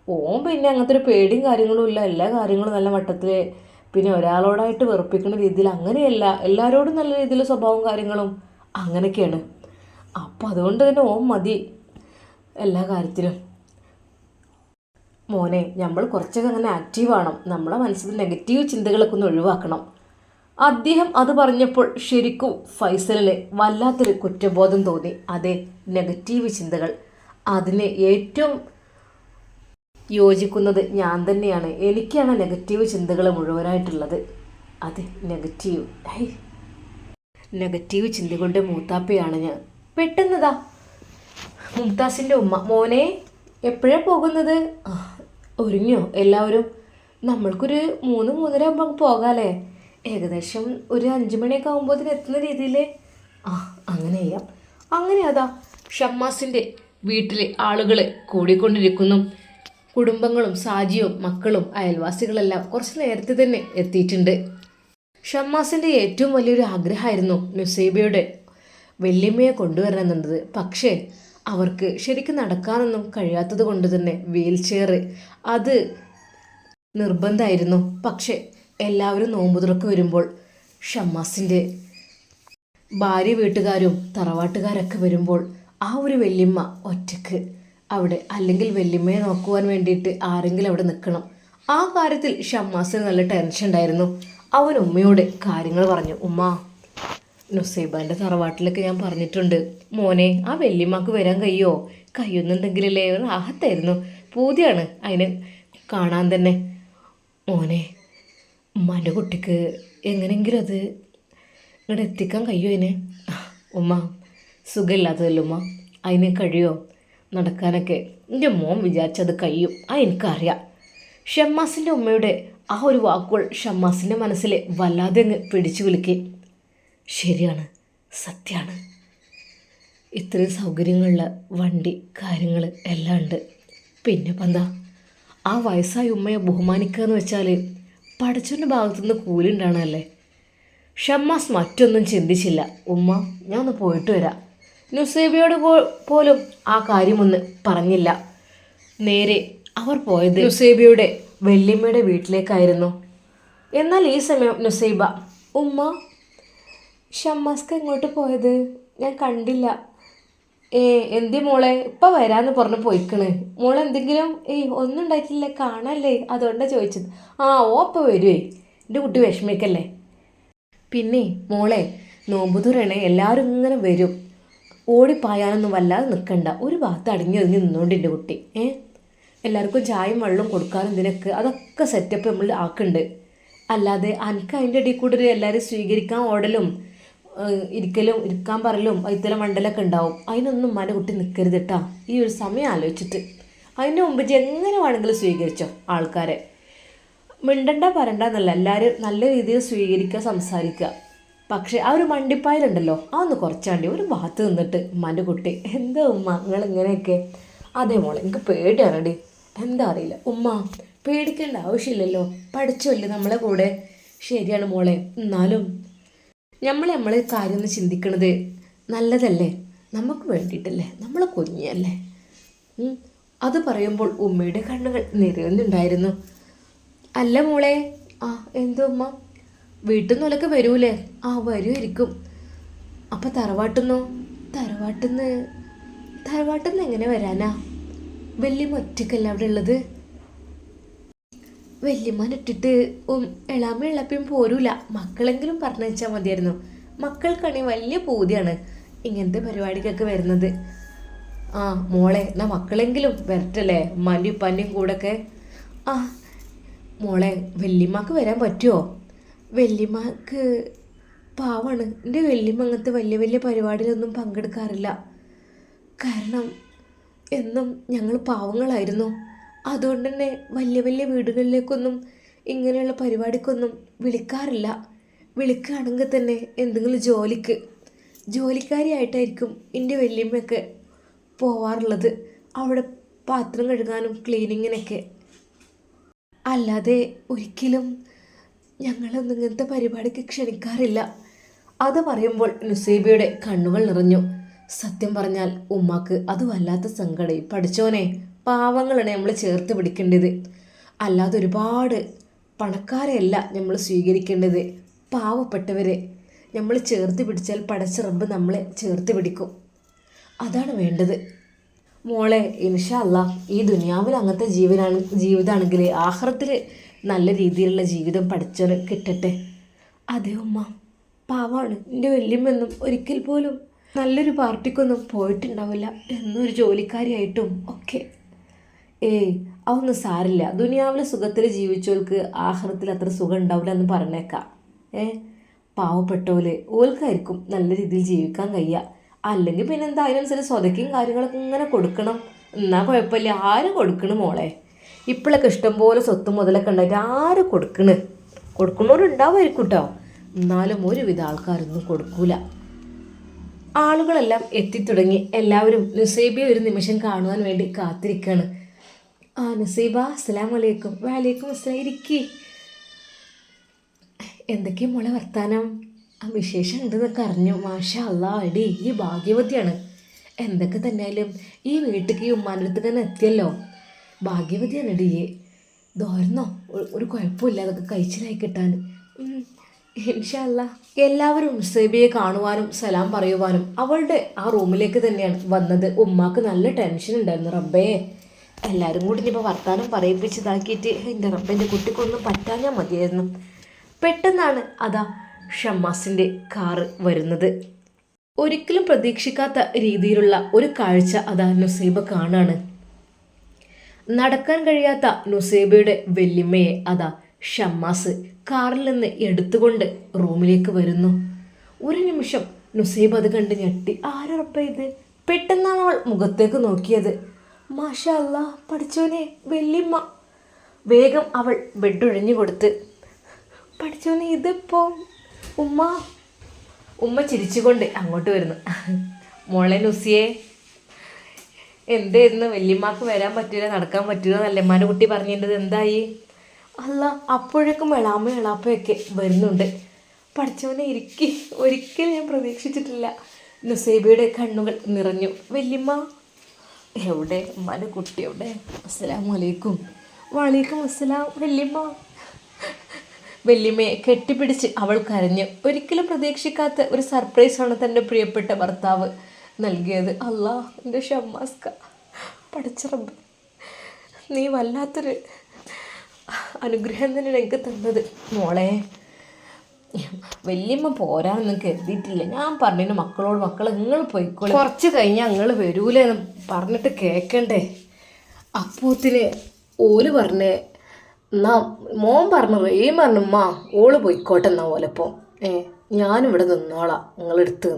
ഓൻ പിന്നെ അങ്ങനത്തെ ഒരു പേടിയും കാര്യങ്ങളും ഇല്ല. എല്ലാ കാര്യങ്ങളും നല്ല വട്ടത്തിൽ പിന്നെ ഒരാളോടായിട്ട് വെറുപ്പിക്കുന്ന രീതിയിൽ അങ്ങനെയല്ല. എല്ലാവരോടും നല്ല രീതിയിൽ സ്വഭാവവും കാര്യങ്ങളും അങ്ങനെയൊക്കെയാണ്. അപ്പം അതുകൊണ്ട് തന്നെ ഓം മതി എല്ലാ കാര്യത്തിനും മോനെ നമ്മൾ കുറച്ചൊക്കെ അങ്ങനെ ആക്റ്റീവ് ആവണം. നമ്മളെ മനസ്സിൽ നെഗറ്റീവ് ചിന്തകളൊക്കെ ഒന്ന് ഒഴിവാക്കണം. അദ്ദേഹം അത് പറഞ്ഞപ്പോൾ ശരിക്കും ഫൈസലിന് വല്ലാത്തൊരു കുറ്റബോധം തോന്നി. അതെ നെഗറ്റീവ് ചിന്തകൾ. അതിന് ഏറ്റവും യോജിക്കുന്നത് ഞാൻ തന്നെയാണ്. എനിക്കാണ് നെഗറ്റീവ് ചിന്തകൾ മുഴുവനായിട്ടുള്ളത്. അതെ നെഗറ്റീവ് നെഗറ്റീവ് ചിന്തകളുടെ മൂത്താപ്പയാണ് ഞാൻ. പെട്ടെന്നതാ മുംതാസിന്റെ ഉമ്മ. മോനെ എപ്പോഴാണ് പോകുന്നത്? ഒരുങ്ങിയോ? എല്ലാവരും? നമ്മൾക്കൊരു മൂന്ന് മൂന്നര ആകുമ്പോൾ പോകാമല്ലേ ഏകദേശം ഒരു അഞ്ച് മണിയൊക്കെ ആകുമ്പോൾ എത്തുന്ന രീതിയിൽ ആ അങ്ങനെ ചെയ്യാം. അങ്ങനെ അതാ ഷമ്മാസിന്റെ വീട്ടിലെ ആളുകൾ കൂടിക്കൊണ്ടിരിക്കുന്നു. കുടുംബങ്ങളും സാജിയും മക്കളും അയൽവാസികളെല്ലാം കുറച്ച് നേരത്തെ തന്നെ എത്തിയിട്ടുണ്ട്. ഷമ്മാസിന്റെ ഏറ്റവും വലിയൊരു ആഗ്രഹമായിരുന്നു നുസൈബയുടെ വെല്ലിമ്മയെ കൊണ്ടുവരണമെന്നുള്ളത്. പക്ഷേ അവർക്ക് ശരിക്കും നടക്കാനൊന്നും കഴിയാത്തത് കൊണ്ട് തന്നെ വീൽ ചെയർ അത് നിർബന്ധമായിരുന്നു. പക്ഷെ എല്ലാവരും നോമ്പ് തുറക്ക് വരുമ്പോൾ ഷമ്മാസിന്റെ ഭാര്യ വീട്ടുകാരും തറവാട്ടുകാരൊക്കെ വരുമ്പോൾ ആ ഒരു വെല്ലിമ്മ ഒറ്റയ്ക്ക് അവിടെ അല്ലെങ്കിൽ വെല്ലിമ്മയെ നോക്കുവാൻ വേണ്ടിയിട്ട് ആരെങ്കിലും അവിടെ നിൽക്കണം. ആ കാര്യത്തിൽ ഷമ്മാസിന് നല്ല ടെൻഷൻ ഉണ്ടായിരുന്നു അവൻ ഉമ്മയോട് കാര്യങ്ങൾ പറഞ്ഞു. ഉമ്മ നുസൈബാന്റെ തറവാട്ടിലൊക്കെ ഞാൻ പറഞ്ഞിട്ടുണ്ട്. മോനെ ആ വല്യമ്മക്ക് വരാൻ കഴിയോ? കഴിയുന്നുണ്ടെങ്കിലല്ലേ ആഹത്തായിരുന്നു പൂതിയാണ് അതിന് കാണാൻ തന്നെ. മോനെ ഉമ്മാന്റെ കുട്ടിക്ക് എങ്ങനെങ്കിലും അത് ഇങ്ങോട്ട് എത്തിക്കാൻ കഴിയോ അതിനെ? ഉമ്മ സുഖമില്ലാത്തതല്ലോ ഉമ്മ? അതിന് കഴിയോ? നടക്കാനൊക്കെ. എന്റെ മോൻ വിചാരിച്ചത് കഴിയും. ആ എനിക്കറിയാം. ഷമ്മാസിന്റെ ഉമ്മയുടെ ആ ഒരു വാക്കുകൾ ഷമ്മാസിന്റെ മനസ്സിൽ വല്ലാതെ അങ്ങ് പിടിച്ചു വിളിക്കുകയും ശരിയാണ് സത്യമാണ് ഇത്രയും സൗകര്യങ്ങളുള്ള വണ്ടി കാര്യങ്ങൾ എല്ലാം ഉണ്ട്. പിന്നെ എന്താ ആ വയസ്സായ ഉമ്മയെ ബഹുമാനിക്കുക എന്ന് വെച്ചാൽ പഠിച്ചവന്റെ ഭാഗത്തുനിന്ന് കൂലി ഉണ്ടാണല്ലേ ഷമ്മാസ് മറ്റൊന്നും ചിന്തിച്ചില്ല. ഉമ്മ ഞാൻ ഒന്ന് പോയിട്ട് വരാം. നുസേബിയോട് പോലും ആ കാര്യമൊന്ന് പറഞ്ഞില്ല. നേരെ അവർ പോയത് നുസേബിയുടെ വെല്ലിമ്മയുടെ വീട്ടിലേക്കായിരുന്നു. എന്നാൽ ഈ സമയം നുസൈബ ഉമ്മ ഷമ്മാസ്ക്ക് എങ്ങോട്ട് പോയത്? ഞാൻ കണ്ടില്ല. ഏ എന്തി മോളെ? ഇപ്പം വരാമെന്ന് പറഞ്ഞ് പോയിക്കണ്. മോൾ എന്തെങ്കിലും ഏയ് ഒന്നും ഉണ്ടായിട്ടില്ല. കാണല്ലേ? അതുകൊണ്ടാണ് ചോദിച്ചത്. ആ ഓ അപ്പം വരുവേ. എന്റെ കുട്ടി വിഷമിക്കല്ലേ? പിന്നെ മോളെ നോമ്പ് തുറണേ എല്ലാവരും ഇങ്ങനെ വരും. ഓടിപ്പായാനൊന്നും വല്ലാതെ നിൽക്കണ്ട ഒരു ഭാഗത്ത് അടങ്ങി ഒതുങ്ങി നിന്നുകൊണ്ട് എന്റെ കുട്ടി. ഏ? എല്ലാവർക്കും ചായയും വെള്ളവും കൊടുക്കാനും ഇതിനൊക്കെ അതൊക്കെ സെറ്റപ്പ് നമ്മൾ ആക്കുന്നുണ്ട് അല്ലാതെ അനക്ക് അതിന്റെ ഇടയിൽ കൂടെ ഒരു എല്ലാവരും സ്വീകരിക്കാൻ ഓടലും ഇരിക്കലും ഇരിക്കാൻ പറലും ഇത്തരം മണ്ടലൊക്കെ ഉണ്ടാവും. അതിനൊന്നും മന കുട്ടി നിൽക്കരുത് കേട്ടാ ഈ ഒരു സമയം ആലോചിച്ചിട്ട്. അതിന് മുമ്പ് എങ്ങനെ വേണമെങ്കിലും സ്വീകരിച്ചോ ആൾക്കാരെ? മിണ്ടണ്ട പറയണ്ട എന്നല്ല എല്ലാവരും നല്ല രീതിയിൽ സ്വീകരിക്കുക സംസാരിക്കുക. പക്ഷേ ആ ഒരു മണ്ടിപ്പായലുണ്ടല്ലോ ആ ഒന്ന് കുറച്ചാണ്ടി. ഒരു ഭാഗത്ത് നിന്നിട്ട് ഉമ്മാന്റെ കുട്ടി എന്താ ഉമ്മ നിങ്ങൾ ഇങ്ങനെയൊക്കെ അതെ മോളെ എനിക്ക് പേടിയാണടി. എന്താ അറിയില്ല. ഉമ്മ പേടിക്കേണ്ട ആവശ്യമില്ലല്ലോ പഠിച്ചല്ലേ നമ്മളെ കൂടെ? ശരിയാണ് മോളെ എന്നാലും നമ്മൾ നമ്മളെ കാര്യം ഒന്ന് ചിന്തിക്കണത് നല്ലതല്ലേ? നമുക്ക് വേണ്ടിയിട്ടല്ലേ? നമ്മൾ കുഞ്ഞല്ലേ? അത് പറയുമ്പോൾ ഉമ്മയുടെ കണ്ണുകൾ നിറയുന്നുണ്ടായിരുന്നു. അല്ല മോളെ ആ എന്തോ ഉമ്മ? വീട്ടിൽ നിന്നൊക്കെ വരൂലേ? ആ വരുമായിരിക്കും അപ്പം തറവാട്ടുന്നോ? തറവാട്ടുന്ന് തറവാട്ടുന്ന് എങ്ങനെ വരാനാ? വലിയ മൊറ്റക്കല്ല അവിടെ ഉള്ളത്? ഉം എളാമ ഇളപ്പിയും പോരൂല. മക്കളെങ്കിലും പറഞ്ഞയച്ചാൽ മതിയായിരുന്നു. മക്കൾക്കാണെങ്കിൽ വലിയ പൂതിയാണ് ഇങ്ങനത്തെ പരിപാടിക്കൊക്കെ വരുന്നത്. ആ മോളെ എന്നാ മക്കളെങ്കിലും വരട്ടല്ലേ? ഉമ്മാന്റെയും ഉപ്പാന്റെയും കൂടെയൊക്കെ ആ മോളെ വല്യമ്മക്ക് വരാൻ പറ്റുമോ വല്യമ്മക്ക് പാവാണ്. എന്റെ വല്യമ്മ അങ്ങനത്തെ വലിയ വലിയ പരിപാടിയിലൊന്നും പങ്കെടുക്കാറില്ല. കാരണം എന്നും ഞങ്ങൾ പാവങ്ങളായിരുന്നു. അതുകൊണ്ട് തന്നെ വലിയ വലിയ വീടുകളിലേക്കൊന്നും ഇങ്ങനെയുള്ള പരിപാടിക്കൊന്നും വിളിക്കാറില്ല. വിളിക്കുകയാണെങ്കിൽ തന്നെ എന്തെങ്കിലും ജോലിക്ക് ജോലിക്കാരിയായിട്ടായിരിക്കും എന്റെ വല്യമ്മയൊക്കെ പോവാറുള്ളത്. അവിടെ പാത്രം കഴുകാനും ക്ലീനിങ്ങിനൊക്കെ. അല്ലാതെ ഒരിക്കലും ഞങ്ങളൊന്നും ഇങ്ങനത്തെ പരിപാടിക്ക് ക്ഷണിക്കാറില്ല. അത് പറയുമ്പോൾ നുസൈബയുടെ കണ്ണുകൾ നിറഞ്ഞു. സത്യം പറഞ്ഞാൽ ഉമ്മാക്ക് അത് വല്ലാത്ത സങ്കടം പഠിച്ചോനെ പാവങ്ങളാണ് നമ്മൾ ചേർത്ത് പിടിക്കേണ്ടത്. അല്ലാതെ ഒരുപാട് പണക്കാരെയല്ല നമ്മൾ സ്വീകരിക്കേണ്ടത്. പാവപ്പെട്ടവരെ നമ്മൾ ചേർത്ത് പിടിച്ചാൽ പടച്ച റബ്ബ് നമ്മളെ ചേർത്ത് പിടിക്കും. അതാണ് വേണ്ടത്. മോളെ ഇൻഷാ അല്ല ഈ ദുനിയാവിൽ അങ്ങനത്തെ ജീവനാണ് ജീവിതമാണെങ്കിൽ ആഹ്റത്തിൽ നല്ല രീതിയിലുള്ള ജീവിതം പഠിച്ചവന് കിട്ടട്ടെ. അതെ ഉമ്മ പാവാണ്. എന്റെ വല്യമ്മൊന്നും ഒരിക്കൽ പോലും നല്ലൊരു പാർട്ടിക്കൊന്നും പോയിട്ടുണ്ടാവില്ല. എന്നൊരു ജോലിക്കാരിയായിട്ടും ഒക്കെ ഏയ് അതൊന്നും സാരില്ല. ദുനിയാവിലെ സുഖത്തിൽ ജീവിച്ചവൾക്ക് ആഹ്റത്തിൽ അത്ര സുഖം ഉണ്ടാവില്ല എന്ന് പറഞ്ഞേക്കാം. ഏ പാവപ്പെട്ടോൽ ഓൽക്കായിരിക്കും നല്ല രീതിയിൽ ജീവിക്കാൻ കഴിയുക അല്ലെങ്കിൽ പിന്നെ എന്താ അതിനനുസരിച്ച് സ്വതക്കും കാര്യങ്ങളൊക്കെ ഇങ്ങനെ കൊടുക്കണം. എന്നാൽ കുഴപ്പമില്ല. ആരും കൊടുക്കണ് മോളെ? ഇപ്പോഴൊക്കെ ഇഷ്ടംപോലെ സ്വത്തും മുതലൊക്കെ ഉണ്ടായിട്ട് ആരും കൊടുക്കണ്? കൊടുക്കുന്നവരുണ്ടാവുമായിരിക്കും കേട്ടോ എന്നാലും ഒരുവിധ ആൾക്കാരൊന്നും കൊടുക്കൂല. ആളുകളെല്ലാം എത്തിത്തുടങ്ങി എല്ലാവരും നുസൈബിയെ ഒരു നിമിഷം കാണുവാൻ വേണ്ടി കാത്തിരിക്കുകയാണ് ആ നസീബ അസ്സലാം വലൈക്കും വാലേക്കും അസ്സലാം. ഇരിക്കി. എന്തൊക്കെയാ മോളെ വർത്താനം? ആ വിശേഷം ഉണ്ടെന്നൊക്കെ അറിഞ്ഞു. മാഷ അല്ലാ അടി ഈ ഭാഗ്യവതിയാണ്. എന്തൊക്കെ തന്നെയാലും ഈ വീട്ടിലേക്ക് ഈ ഉമ്മാനടുത്ത് തന്നെ എത്തിയല്ലോ. ഭാഗ്യവതിയാണ് ഡി ദോരുന്നോ ഒരു കുഴപ്പമില്ല. അതൊക്കെ കഴിച്ചിലായി കിട്ടാൻ. ഇൻഷല്ല എല്ലാവരും സെബിയെ കാണുവാനും സലാം പറയുവാനും അവളുടെ ആ റൂമിലേക്ക് തന്നെയാണ് വന്നത്. ഉമ്മാക്ക് നല്ല ടെൻഷൻ ഉണ്ടായിരുന്നു. റബ്ബേ. എല്ലാവരും കൂടി ഇനിയിപ്പോൾ വർത്താനം പറയിപ്പിച്ചതാക്കിയിട്ട് എന്റെ റബ്ബെ എന്റെ കുട്ടിക്കൊന്നും പറ്റാഞ്ഞാൽ മതിയായിരുന്നു. പെട്ടെന്നാണ് അതാ ഷമ്മാസിന്റെ കാറ് വരുന്നത്. ഒരിക്കലും പ്രതീക്ഷിക്കാത്ത രീതിയിലുള്ള ഒരു കാഴ്ച അതാ നുസൈബ കാണാണ്. നടക്കാൻ കഴിയാത്ത നുസൈബയുടെ വെല്ലിമ്മയെ അതാ ഷമ്മാസ് കാറിൽ നിന്ന് എടുത്തുകൊണ്ട് റൂമിലേക്ക് വരുന്നു. ഒരു നിമിഷം നുസൈബ് അത് കണ്ട് ഞെട്ടി. ആരപ്പ ഇത്? പെട്ടെന്നാണ് അവൾ മുഖത്തേക്ക് നോക്കിയത്. മാഷാ അല്ലാ പഠിച്ചോനെ വെല്ലിമ്മ വേഗം അവൾ ബെഡൊഴിഞ്ഞു കൊടുത്ത് പഠിച്ചോനെ ഇതിപ്പോ ഉമ്മ. ഉമ്മ ചിരിച്ചുകൊണ്ട് അങ്ങോട്ട് വരുന്നു. മോളെ നുസിയെ എന്തായിരുന്നു? വല്യമ്മക്ക് വരാൻ പറ്റൂല നടക്കാൻ പറ്റൂല എന്നല്ലമ്മാന്റെ കുട്ടി പറഞ്ഞിട്ടത് എന്തായി? അല്ല അപ്പോഴേക്കും എളാമ്മ എളാപ്പയൊക്കെ വരുന്നുണ്ട്. പഠിച്ചവനെ ഇരിക്കി ഒരിക്കലും ഞാൻ പ്രതീക്ഷിച്ചിട്ടില്ല. നുസൈബയുടെ കണ്ണുകൾ നിറഞ്ഞു. വല്യമ്മ എവിടെ? ഉമ്മാന്റെ കുട്ടി എവിടെ? അസ്സലാമു അലൈക്കും വലൈക്കും അസ്സലാം. വല്യമ്മ. വല്യമ്മയെ കെട്ടിപ്പിടിച്ച് അവൾ കരഞ്ഞ് ഒരിക്കലും പ്രതീക്ഷിക്കാത്ത ഒരു സർപ്രൈസാണ് തന്റെ പ്രിയപ്പെട്ട ഭർത്താവ് നൽകിയത്. അല്ലാ എന്റെ ഷമ്മാസ്ക. പഠിച്ചറബ് നീ വല്ലാത്തൊരു അനുഗ്രഹം തന്നെയാണ് എനിക്ക് തന്നത്. മോളെ വല്യമ്മ പോരാനൊന്നും കരുതിയിട്ടില്ല. ഞാൻ പറഞ്ഞു മക്കളോട് മക്കളെ നിങ്ങൾ പോയിക്കോളെ. കുറച്ച് കഴിഞ്ഞാൽ നിങ്ങൾ വരൂലെന്ന് പറഞ്ഞിട്ട് കേൾക്കണ്ടേ അപ്പൂത്തിന് ഓൽ പറഞ്ഞേ എന്നാ മോൻ പറഞ്ഞു റെയും പറഞ്ഞു ഉമ്മ ഓൾ പോയിക്കോട്ടെ എന്നാ ഓലപ്പോൾ ഏ ഞാനിവിടെ നിന്നോളാം നിങ്ങളെടുത്ത്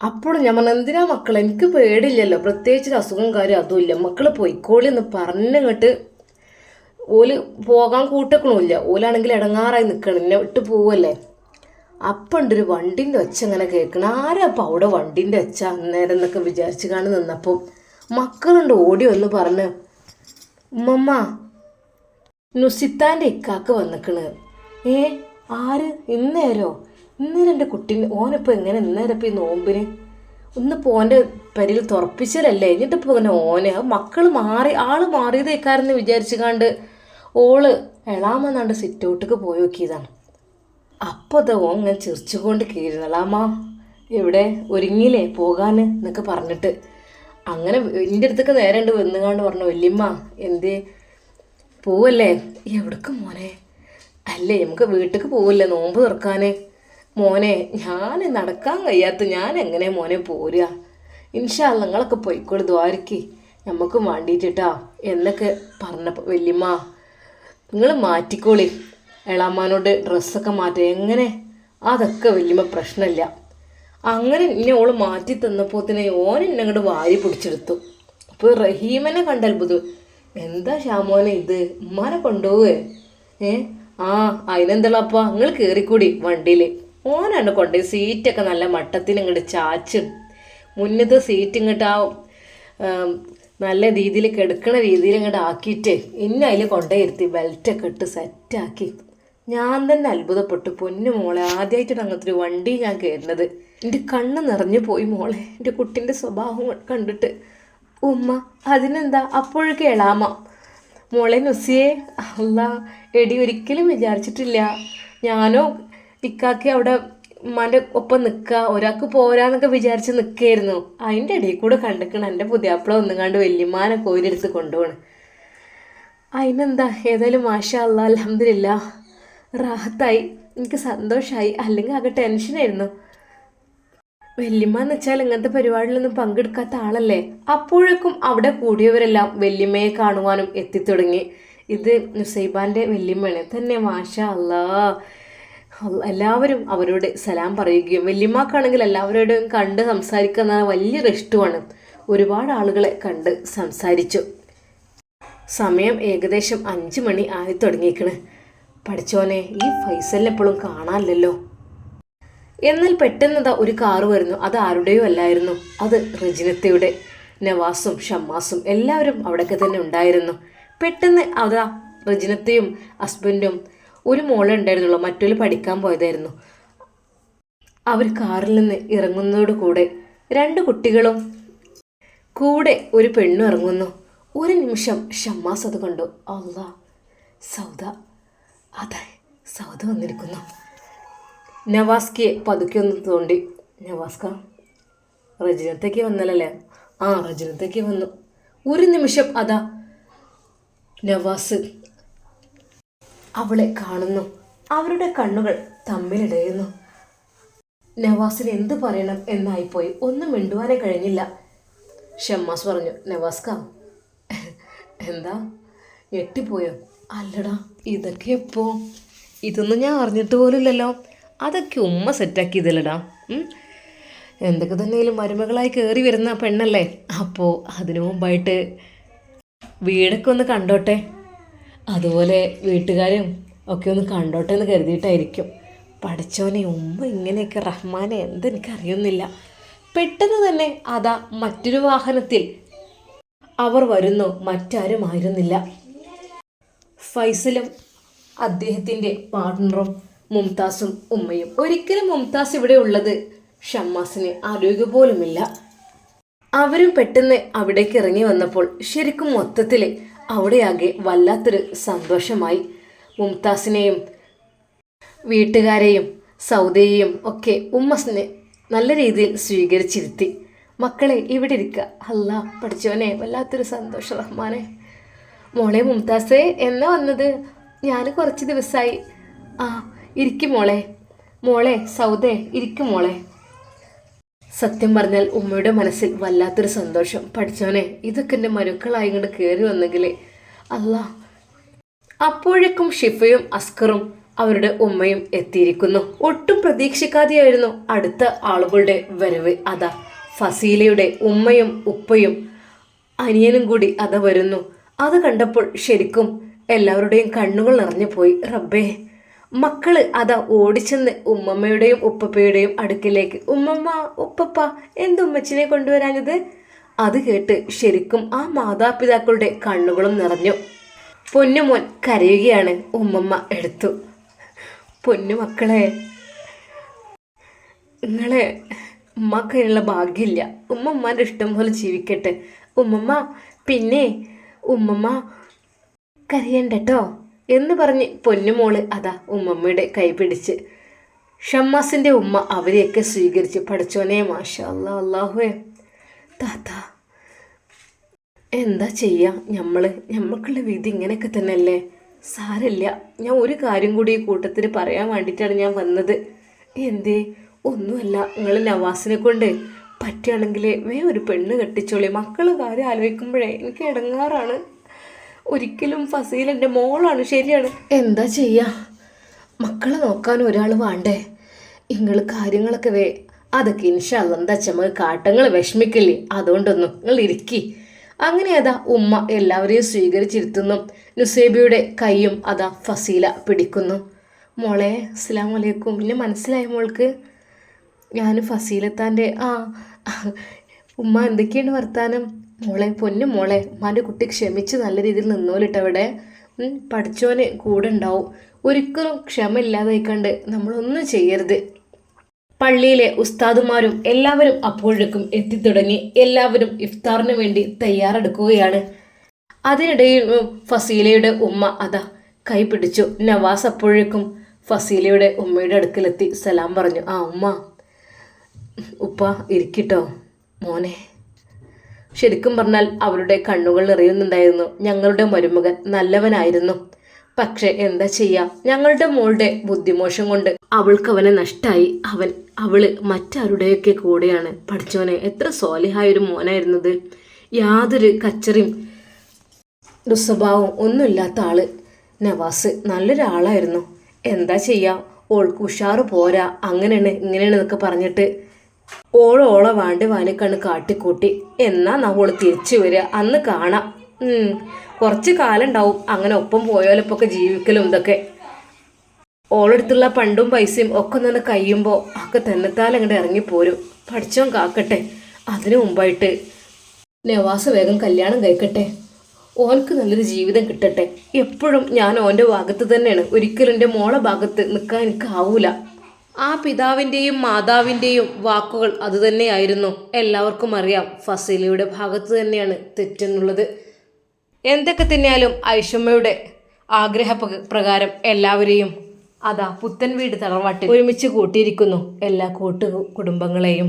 അപ്പോഴും ഞാൻ പറഞ്ഞു എന്തിനാ മക്കളെ? എനിക്ക് പേടില്ലല്ലോ പ്രത്യേകിച്ച് അസുഖം കാര്യം അതുമില്ല മക്കൾ പോയിക്കോളി എന്ന് പറഞ്ഞിങ്ങോട്ട് ഓൽ പോകാൻ കൂട്ടക്കണമില്ല ഓലാണെങ്കിൽ ഇടങ്ങാറായി നിൽക്കണം എന്നെ വിട്ട് പോവല്ലേ? അപ്പം ഉണ്ടൊരു വണ്ടിന്റെ ഒച്ച ഇങ്ങനെ കേൾക്കണം. ആരാ അപ്പം അവിടെ വണ്ടിന്റെ ഒച്ച? അന്നേരം എന്നൊക്കെ വിചാരിച്ച് കാണി നിന്നപ്പം മക്കളുണ്ട് ഓടി വന്ന് പറഞ്ഞ് ഉമ്മമ്മ നുസിത്താന്റെ ഇക്കാക്ക് വന്നിക്കണ്. ഏ ആര്? ഇന്നേരോ? ഇന്നേരം എന്റെ കുട്ടീന്റെ ഓനിപ്പോൾ എങ്ങനെ ഇന്നേരം ഇപ്പം ഈ നോമ്പിന്? ഒന്ന് പോന്റെ പരിയിൽ തുറപ്പിച്ചതല്ലേ എന്നിട്ടിപ്പോൾ ഇങ്ങനെ ഓനെ മക്കൾ മാറി ആൾ മാറിയതേക്കാരെന്ന് വിചാരിച്ചു കണ്ട് ഓൾ എളാമെന്നാണ്ട് സിറ്റൗട്ടിക്ക് പോയി നോക്കിയതാണ്. അപ്പോൾ അത് ഓൻ ഇങ്ങനെ ചിരിച്ചുകൊണ്ട് കീഴുന്നളാമ എവിടെ ഒരുങ്ങിയില്ലേ പോകാൻ എന്നൊക്കെ പറഞ്ഞിട്ട്. അങ്ങനെ എന്റെ അടുത്തൊക്കെ നേരെ ഉണ്ട് വന്നുകാണ്ട് പറഞ്ഞു വല്യമ്മ എന്ത്? പോവല്ലേ? എവിടേക്ക് മോനെ? അല്ലേ നമുക്ക് വീട്ടിലേക്ക് പോവില്ലേ നോമ്പ് തുറക്കാന്? മോനെ ഞാൻ നടക്കാൻ കഴിയാത്ത ഞാൻ എങ്ങനെ മോനെ പോരുക ഇൻഷാല്ല നിങ്ങളൊക്കെ പോയിക്കോളി ദ്വാരക്ക്. നമുക്ക് വേണ്ടിയിട്ടാ എന്നൊക്കെ പറഞ്ഞപ്പോൾ വല്യമ്മ നിങ്ങൾ മാറ്റിക്കോളി. എളാമ്മാനോട് ഡ്രസ്സൊക്കെ മാറ്റുക എങ്ങനെ? അതൊക്കെ വലിയ പ്രശ്നമില്ല അങ്ങനെ എന്നെ ഓൾ മാറ്റി തന്നപ്പോൾ തന്നെ ഓൻ എന്നെ അങ്ങോട്ട് വാരി പിടിച്ചെടുത്തു. അപ്പോൾ റഹീമനെ കണ്ട അത്ഭുതം. എന്താ ഷാമോനെ ഇത്? ഉമ്മാനെ കൊണ്ടുപോവേ ഏ? ആ അതിനെന്താളപ്പാ നിങ്ങൾ കയറിക്കൂടി വണ്ടിയിൽ ഓനാണ് കൊണ്ടുപോയി സീറ്റൊക്കെ നല്ല മട്ടത്തിൽ ഇങ്ങോട്ട് ചാച്ച്. മുന്നത്തെ സീറ്റ് ഇങ്ങോട്ട് ആം, നല്ല രീതിയിൽ കെടുക്കണ രീതിയിൽ ഇങ്ങോട്ട് ആക്കിയിട്ട് എന്നെ അതിൽ കൊണ്ടുപോയിരുത്തി ബെൽറ്റൊക്കെ ഇട്ട് സെറ്റാക്കി. ഞാൻ തന്നെ അത്ഭുതപ്പെട്ടു. പൊന്നു മോളെ ആദ്യമായിട്ടാണ് അങ്ങനത്തെ ഒരു വണ്ടി ഞാൻ കയറുന്നത്. എന്റെ കണ്ണ് നിറഞ്ഞു പോയി മോളെ. എന്റെ കുട്ടിന്റെ സ്വഭാവം കണ്ടിട്ട്. ഉമ്മ അതിനെന്താ? അപ്പോഴൊക്കെ എളാമ. മോളെ നുസിയെ അല്ല എടി ഒരിക്കലും വിചാരിച്ചിട്ടില്ല. ഞാനോ ഇക്കാക്കി അവിടെ ഉമ്മാന്റെ ഒപ്പം നിൽക്കുക ഒരാൾക്ക് പോരാന്നൊക്കെ വിചാരിച്ച് നിൽക്കായിരുന്നു അതിന്റെ ഇടയിൽ കൂടെ കണ്ടിക്കണം എന്റെ പുതിയാപ്പിള ഒന്നുകാണ്ട് വല്യമ്മാനെ കോരിയെടുത്ത് കൊണ്ടുപോണ്. അതിനെന്താ ഏതായാലും മാഷ അല്ല അലഹമില്ല റാഹത്തായി എനിക്ക് സന്തോഷമായി അല്ലെങ്കിൽ ആകെ ടെൻഷനായിരുന്നു. വല്യമ്മ എന്ന് വെച്ചാൽ ഇങ്ങനത്തെ പരിപാടിയിലൊന്നും പങ്കെടുക്കാത്ത ആളല്ലേ? അപ്പോഴേക്കും അവിടെ കൂടിയവരെല്ലാം വല്യമ്മയെ കാണുവാനും എത്തിത്തുടങ്ങി. ഇത് നുസൈബാന്റെ വല്യമ്മയാണ്. തന്നെ മാഷ അല്ല- എല്ലാവരും അവരോട് സലാം പറയുകയും വല്യമ്മക്കാണെങ്കിൽ എല്ലാവരോടും കണ്ട് സംസാരിക്കുന്ന വലിയൊരു ഇഷ്ടമാണ്. ഒരുപാട് ആളുകളെ കണ്ട് സംസാരിച്ചു. സമയം ഏകദേശം അഞ്ച് മണി ആയി തുടങ്ങിയിരിക്കണ്. പഠിച്ചോനെ ഈ ഫൈസലിനെ എപ്പോഴും കാണാനില്ലല്ലോ. എന്നാൽ പെട്ടെന്നതാ ഒരു കാറ് വരുന്നു. അത് ആരുടെയോ അല്ലായിരുന്നു. അത് റജിനത്തയുടെ നവാസും ഷമ്മാസും എല്ലാവരും അവിടെയൊക്കെ തന്നെ ഉണ്ടായിരുന്നു. പെട്ടെന്ന് അതാ റജിനത്തയും ഹസ്ബൻഡും ഒരു മോളെ ഉണ്ടായിരുന്നുള്ളൂ. മറ്റൊരു പഠിക്കാൻ പോയതായിരുന്നു. അവർ കാറിൽ നിന്ന് ഇറങ്ങുന്നതോട് കൂടെ രണ്ട് കുട്ടികളും കൂടെ ഒരു പെണ്ണും ഇറങ്ങുന്നു. ഒരു നിമിഷം ഷമ്മാസ് അത് കണ്ടു. അള്ളാ സൗദ. അതെ സൗദ വന്നിരിക്കുന്നു. നവാസ്കിയെ പതുക്കെ ഒന്ന് തോണ്ടി. നവാസ്ക റജിനത്തേക്ക് വന്നല്ലേ ആ റജിനത്തേക്ക് വന്നു. ഒരു നിമിഷം അതാ നവാസ് അവളെ കാണുന്നു. അവരുടെ കണ്ണുകൾ തമ്മിലിടയുന്നു. നവാസിന് എന്തു പറയണം എന്നായിപ്പോയി. ഒന്നും മിണ്ടുവാനേ കഴിഞ്ഞില്ല. ഷമ്മാസ് പറഞ്ഞു നവാസ്ക എന്താ? ഞെട്ടിപ്പോയോ അല്ലടാ ഇതൊക്കെ എപ്പോ? ഇതൊന്നും ഞാൻ അറിഞ്ഞിട്ട് പോലുമില്ലല്ലോ. അതൊക്കെ ഉമ്മ സെറ്റാക്കിയതല്ലടാ. എന്തൊക്കെ തന്നെയും മരുമകളായി കയറി വരുന്ന പെണ്ണല്ലേ? അപ്പോൾ അതിനു മുമ്പായിട്ട് വീടൊക്കെ ഒന്ന് കണ്ടോട്ടെ. അതുപോലെ വീട്ടുകാരും ഒക്കെ ഒന്ന് കണ്ടോട്ടെ എന്ന് കരുതിയിട്ടായിരിക്കും. പഠിച്ചോനെ ഉമ്മ ഇങ്ങനെയൊക്കെ റഹ്മാനെ എന്തെനിക്കറിയുന്നില്ല. പെട്ടെന്ന് തന്നെ അതാ മറ്റൊരു വാഹനത്തിൽ അവർ വരുന്നു മറ്റാരുമായിരുന്നില്ല ഫൈസലും അദ്ദേഹത്തിന്റെ പാർട്ട്ണറും മുംതാസും ഉമ്മയും. ഒരിക്കലും മുംതാസ് ഇവിടെ ഉള്ളത് ഷമ്മാസിന് ആരോഗ്യ പോലുമില്ല. അവരും പെട്ടെന്ന് അവിടേക്ക് ഇറങ്ങി വന്നപ്പോൾ ശരിക്കും മൊത്തത്തിൽ അവിടെയാകെ വല്ലാത്തൊരു സന്തോഷമായി. മുംതാസിനെയും വീട്ടുകാരെയും സൗദയെയും ഒക്കെ ഉമ്മസിനെ നല്ല രീതിയിൽ സ്വീകരിച്ചിരുത്തി. മക്കളെ ഇവിടെ ഇരിക്കുക അല്ല പഠിച്ചോനെ വല്ലാത്തൊരു സന്തോഷം റഹ്മാനെ. മോളെ മുംതാസേ എന്ന വന്നത്? ഞാൻ കുറച്ച് ദിവസമായി ആ ഇരിക്കും മോളെ. മോളെ സൗദേ ഇരിക്കും മോളെ. സത്യം പറഞ്ഞാൽ ഉമ്മയുടെ മനസ്സിൽ വല്ലാത്തൊരു സന്തോഷം. പഠിച്ചവനെ ഇതൊക്കെ എന്റെ മരുക്കളായി ഇങ്ങോട്ട് കയറി വന്നെങ്കിൽ അല്ല അപ്പോഴേക്കും ഷിഫയും അസ്കറും അവരുടെ ഉമ്മയും എത്തിയിരിക്കുന്നു. ഒട്ടും പ്രതീക്ഷിക്കാതെയായിരുന്നു അടുത്ത ആളുകളുടെ വരവ്. അതാ ഫസീലയുടെ ഉമ്മയും ഉപ്പയും അനിയനും കൂടി അത വരുന്നു. അത് കണ്ടപ്പോൾ ശരിക്കും എല്ലാവരുടെയും കണ്ണുകൾ നിറഞ്ഞു പോയി റബ്ബേ. മക്കൾ അതാ ഓടിച്ചെന്ന് ഉമ്മമ്മയുടെയും ഉപ്പപ്പയുടെയും അടുക്കിലേക്ക് ഉമ്മമ്മ ഉപ്പപ്പ എന്തുമ്മച്ചിനെ കൊണ്ടുവരാഞ്ഞത് അത് കേട്ട് ശരിക്കും ആ മാതാപിതാക്കളുടെ കണ്ണുകളും നിറഞ്ഞു. പൊന്നുമോൻ കരയുകയാണ് ഉമ്മമ്മ എടുത്തു. പൊന്നു മക്കളെ നിങ്ങളെ ഉമ്മക്കതിനുള്ള ഭാഗ്യമില്ല. ഉമ്മമ്മന്റെ ഇഷ്ടം പോലെ ജീവിക്കട്ടെ. ഉമ്മമ്മ പിന്നെ ഉമ്മമ്മ കരയണ്ടട്ടോ എന്ന് പറഞ്ഞ് പൊന്നുമോൾ അതാ ഉമ്മമ്മയുടെ കൈ പിടിച്ച്. ഷമ്മാസിന്റെ ഉമ്മ അവരെയൊക്കെ സ്വീകരിച്ച് പഠിച്ചോനെ മാഷാ അല്ലാ അള്ളാഹുവേ താത്ത എന്താ ചെയ്യുക നമ്മൾ നമ്മൾക്കുള്ള വിധി ഇങ്ങനെയൊക്കെ തന്നെയല്ലേ? സാരല്ല ഞാൻ ഒരു കാര്യം കൂടി ഈ കൂട്ടത്തിൽ പറയാൻ വേണ്ടിയിട്ടാണ് ഞാൻ വന്നത്. എന്തേ? ഒന്നുമല്ല നിങ്ങൾ നവാസിനെ കൊണ്ട് പറ്റുകയാണെങ്കിൽ വേ ഒരു പെണ്ണ് കെട്ടിച്ചോളി. മക്കൾ കാര്യം ആലോചിക്കുമ്പോഴേ എനിക്ക് ഇടങ്ങാറാണ് ഒരിക്കലും ഫസീൽ എന്റെ മോളാണ് ശരിയാണ്. എന്താ ചെയ്യാ? മക്കളെ നോക്കാൻ ഒരാൾ വേണ്ടേ? നിങ്ങൾ കാര്യങ്ങളൊക്കെ വേ അതൊക്കെ ഇൻഷാല്ല എന്താ ചമ്മ കാട്ടങ്ങൾ വിഷമിക്കില്ലേ? അതുകൊണ്ടൊന്നും നിങ്ങൾ ഇരിക്കി. അങ്ങനെ അതാ ഉമ്മ എല്ലാവരെയും സ്വീകരിച്ചിരുത്തുന്നു. നുസേബിയുടെ കൈയും അതാ ഫസീല പിടിക്കുന്നു. മോളെ അസ്സാം വലൈക്കും പിന്നെ മനസ്സിലായ മോൾക്ക്? ഞാൻ ഫസീലത്താന്റെ ആ ഉമ്മ എന്തൊക്കെയാണ് വർത്താനം? മോളെ പൊന്നു മോളെ ഉമ്മാന്റെ കുട്ടി ക്ഷമിച്ച് നല്ല രീതിയിൽ നിന്നോലിട്ടവിടെ അവിടെ പഠിച്ചോന് കൂടെ ഉണ്ടാവും. ഒരിക്കലും ക്ഷമ ഇല്ലാതായി കണ്ട് നമ്മളൊന്നും ചെയ്യരുത്. പള്ളിയിലെ ഉസ്താദുമാരും എല്ലാവരും അപ്പോഴേക്കും എത്തിത്തുടങ്ങി എല്ലാവരും ഇഫ്താറിന് വേണ്ടി തയ്യാറെടുക്കുകയാണ്. അതിനിടയിൽ ഫസീലയുടെ ഉമ്മ അതാ കൈ പിടിച്ചു. നവാസ് അപ്പോഴേക്കും ഫസീലയുടെ ഉമ്മയുടെ അടുക്കലെത്തി സലാം പറഞ്ഞു. ആ ഉമ്മ ഉപ്പ ഇരിക്കിട്ടോ മോനെ. ശരിക്കും പറഞ്ഞാൽ അവരുടെ കണ്ണുകൾ നിറയുന്നുണ്ടായിരുന്നു. ഞങ്ങളുടെ മരുമകൻ നല്ലവനായിരുന്നു. പക്ഷെ എന്താ ചെയ്യാ? ഞങ്ങളുടെ മോളുടെ ബുദ്ധിമോശം കൊണ്ട് അവൾക്ക് അവനെ നഷ്ടായി. അവൻ അവൾ മറ്റാരുടെയൊക്കെ കൂടെയാണ്. പഠിച്ചവനെ എത്ര സോലിഹായ ഒരു മോനായിരുന്നത്. യാതൊരു കച്ചറിയും ദുസ്വഭാവവും ഒന്നുമില്ലാത്ത ആൾ. നവാസ് നല്ലൊരാളായിരുന്നു. എന്താ ചെയ്യാ? ഓൾക്ക് ഉഷാറ് പോരാ. അങ്ങനെയാണ് ഇങ്ങനെയാണ് എന്നൊക്കെ പറഞ്ഞിട്ട് ഓൾ വാണ്ട് വാലിക്കണ്ണ് കാട്ടിക്കൂട്ടി. എന്നാ നമ്മൾ തിരിച്ചു വരിക അന്ന് കാണാം. കുറച്ച് കാലം ഉണ്ടാവും അങ്ങനെ ഒപ്പം പോയാലൊപ്പൊക്കെ ജീവിക്കലും ഇതൊക്കെ. ഓളെടുത്തുള്ള പണ്ടും പൈസയും ഒക്കെ നിന്ന് കഴിയുമ്പോൾ ഒക്കെ തന്നെത്താൽ അങ്ങോട്ട് ഇറങ്ങിപ്പോരും പഠിച്ചോൻ കാക്കട്ടെ. അതിനു മുമ്പായിട്ട് നവാസ് വേഗം കല്യാണം കഴിക്കട്ടെ. ഓൻക്ക് നല്ലൊരു ജീവിതം കിട്ടട്ടെ. എപ്പോഴും ഞാൻ ഓന്റെ ഭാഗത്ത് തന്നെയാണ്. ഒരിക്കലും എന്റെ മോളെ ഭാഗത്ത് നിൽക്കാൻ എനിക്കാവൂല. ആ പിതാവിന്റെയും മാതാവിന്റെയും വാക്കുകൾ അതുതന്നെയായിരുന്നു. എല്ലാവർക്കും അറിയാം ഫസീലയുടെ ഭാഗത്ത് തന്നെയാണ് തെറ്റെന്നുള്ളത്. എന്തൊക്കെ തന്നെയാലും ഐഷമ്മയുടെ ആഗ്രഹ പ്രകാരം എല്ലാവരെയും അതാ പുത്തൻ വീട് തറവാട്ടിൽ ഒരുമിച്ച് കൂട്ടിയിരിക്കുന്നു എല്ലാ കൂട്ടു കുടുംബങ്ങളെയും.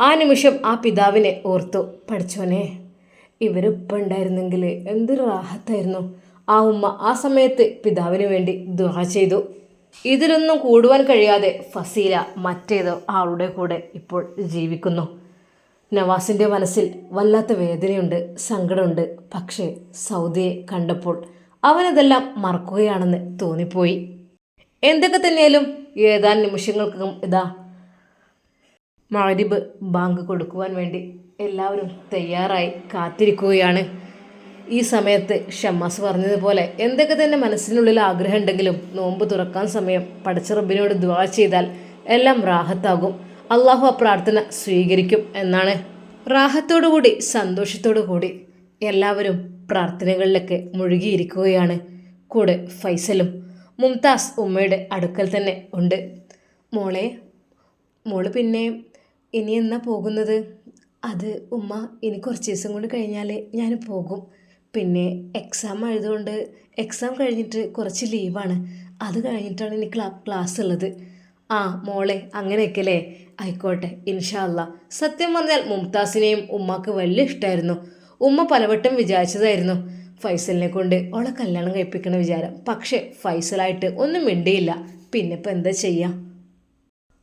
ആ നിമിഷം ആ പിതാവിനെ ഓർത്തു പഠിച്ചോനെ ഇവരിപ്പം ഉണ്ടായിരുന്നെങ്കിൽ എന്തൊരു റാഹത്തായിരുന്നു. ആ ഉമ്മ ആ സമയത്ത് പിതാവിന് വേണ്ടി ദുഹ ചെയ്തു. ഇതിലൊന്നും കൂടുവാൻ കഴിയാതെ ഫസീല മറ്റേതോ ആളുടെ കൂടെ ഇപ്പോൾ ജീവിക്കുന്നു. നവാസിന്റെ മനസ്സിൽ വല്ലാത്ത വേദനയുണ്ട് സങ്കടമുണ്ട്. പക്ഷേ സൗദിയെ കണ്ടപ്പോൾ അവനതെല്ലാം മറക്കുകയാണെന്ന് തോന്നിപ്പോയി. എന്തൊക്കെ തന്നെയാലും ഏതാനും നിമിഷങ്ങൾക്കും ഇതാ മഴരിബ് ബാങ്ക് കൊടുക്കുവാൻ വേണ്ടി എല്ലാവരും തയ്യാറായി കാത്തിരിക്കുകയാണ്. ഈ സമയത്ത് ഷമ്മാസ് പറഞ്ഞതുപോലെ എന്തൊക്കെ തന്നെ മനസ്സിനുള്ളിൽ ആഗ്രഹം ഉണ്ടെങ്കിലും നോമ്പ് തുറക്കാൻ സമയം പടച്ച റബ്ബിനോട് ദുആ ചെയ്താൽ എല്ലാം റാഹത്താകും. അള്ളാഹു ആ പ്രാർത്ഥന സ്വീകരിക്കും എന്നാണ്. റാഹത്തോടുകൂടി സന്തോഷത്തോടു കൂടി എല്ലാവരും പ്രാർത്ഥനകളിലൊക്കെ മുഴുകിയിരിക്കുകയാണ്. കൂടെ ഫൈസലും മുംതാസ് ഉമ്മയുടെ അടുക്കൽ തന്നെ ഉണ്ട്. മോളെ മോൾ പിന്നെ ഇനി എന്നാ പോകുന്നത്? അത് ഉമ്മ ഇനി കുറച്ച് ദിവസം കൊണ്ട് കഴിഞ്ഞാൽ ഞാൻ പോകും. പിന്നെ എക്സാം ആയതുകൊണ്ട് എക്സാം കഴിഞ്ഞിട്ട് കുറച്ച് ലീവാണ് അത് കഴിഞ്ഞിട്ടാണ് ഇനി ക്ലാ ക്ലാസ് ഉള്ളത്. ആ മോളെ അങ്ങനെയൊക്കെ അല്ലേ? ആയിക്കോട്ടെ ഇൻഷാല്ല സത്യം പറഞ്ഞാൽ മുംതാസിനെയും ഉമ്മാക്ക് വലിയ ഇഷ്ടമായിരുന്നു ഉമ്മ പലവട്ടം വിചാരിച്ചതായിരുന്നു. ഫൈസലിനെ കൊണ്ട് ഓളെ കല്യാണം കഴിപ്പിക്കണ വിചാരം. പക്ഷേ ഫൈസലായിട്ട് ഒന്നും മിണ്ടിയില്ല. പിന്നെ ഇപ്പം എന്താ ചെയ്യാം?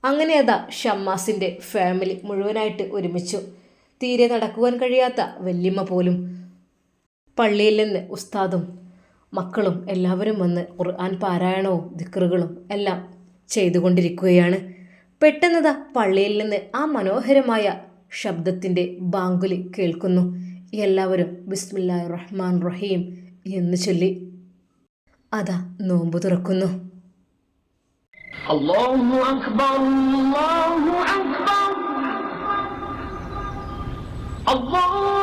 അങ്ങനെ അതാ ഷമ്മാസിന്റെ ഫാമിലി മുഴുവനായിട്ട് ഒരുമിച്ചു. തീരെ നടക്കുവാൻ കഴിയാത്ത വല്യമ്മ പോലും. പള്ളിയിൽ നിന്ന് ഉസ്താദും മക്കളും എല്ലാവരും വന്ന് ഖുർആൻ പാരായണവും ദിക്റുകളും എല്ലാം ചെയ്തുകൊണ്ടിരിക്കുകയാണ്. പെട്ടെന്നതാ പള്ളിയിൽ നിന്ന് ആ മനോഹരമായ ശബ്ദത്തിന്റെ ബാങ്കുലി കേൾക്കുന്നു. എല്ലാവരും ബിസ്മില്ലാ റഹ്മാൻ റഹീം എന്ന് ചൊല്ലി അതാ നോമ്പ് തുറക്കുന്നു. അല്ലാഹു അക്ബർ അല്ലാഹു അക്ബർ. അള്ളാഹു